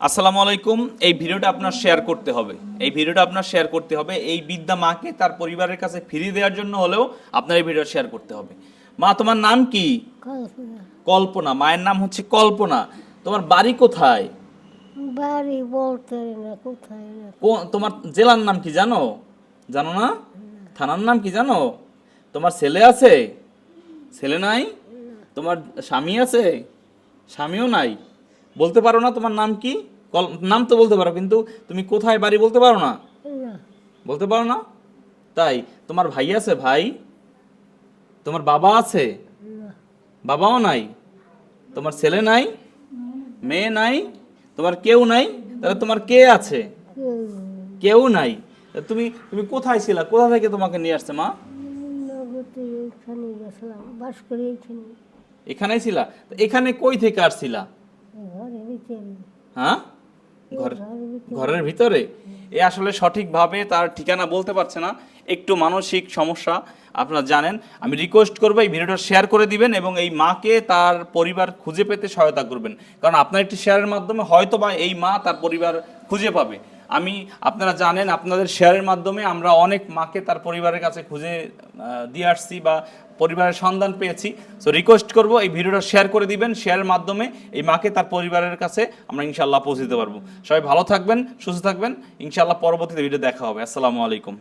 আসসালামু আলাইকুম এই ভিডিওটা আপনার শেয়ার করতে হবে। এই ভিডিওটা আপনার শেয়ার করতে হবে এই বিদ্যা মাকে তার পরিবারের কাছে ফিরিয়ে দেওয়ার জন্য হলেও আপনার এই ভিডিও শেয়ার করতে হবে। মা তোমার নাম কি? কল্পনা। মায়ের নাম হচ্ছে কল্পনা। তোমার বাড়ি কোথায়? বাড়ি বলতে না কোথায় তোমার জেলার নাম কি জানো? জানো না? থানার নাম কি জানো? তোমার ছেলে আছে? ছেলে নাই? তোমার স্বামী আছে? স্বামীও নাই? বলতে পারো না তোমার নাম কি? নাম তো বলতে পারো কিন্তু তুমি কোথায় বাড়ি বলতে পারো না? বলতে পারো না? তাই তোমার ভাই আছে ভাই? তোমার বাবা আছে? বাবাও নাই? তোমার ছেলে নাই? মেয়ে নাই? তোমার কেউ নাই? তাহলে তোমার কে আছে? কেউ নাই। তা তুমি তুমি কোথায় ছিলা? কোথা থেকে তোমাকে নিয়ে আসছে মা? এখানেই ছিলা? তা এখানে কই থেকে আসছিলা? হ্যাঁ? ঘরের ভিতরে? এ আসলে সঠিকভাবে তার ঠিকানা বলতে পারছে না। একটু মানসিক সমস্যা, আপনারা জানেন। আমি রিকোয়েস্ট করব এই ভিডিওটা শেয়ার করে দিবেন এবং এই মাকে তার পরিবার খুঁজে পেতে সহায়তা করবেন। কারণ আপনার একটি শেয়ারের মাধ্যমে হয়তো বা এই মা তার পরিবার খুঁজে পাবে। আমি, আপনারা জানেন, আপনাদের শেয়ারের মাধ্যমে আমরা অনেক মাকে তার পরিবারের কাছে খুঁজে দিয়ে আসছি বা পরিবারের সন্ধান পেয়েছি। সো রিকোয়েস্ট করব, এই ভিডিওটা শেয়ার করে দিবেন শেয়ারের মাধ্যমে এই মাকে তার পরিবারের কাছে আমরা ইনশাল্লাহ পৌঁছে দিতে পারব। সবাই ভালো থাকবেন, সুস্থ থাকবেন ইনশাল্লাহ পরবর্তীতে ভিডিও দেখা হবে। আসসালামু আলাইকুম।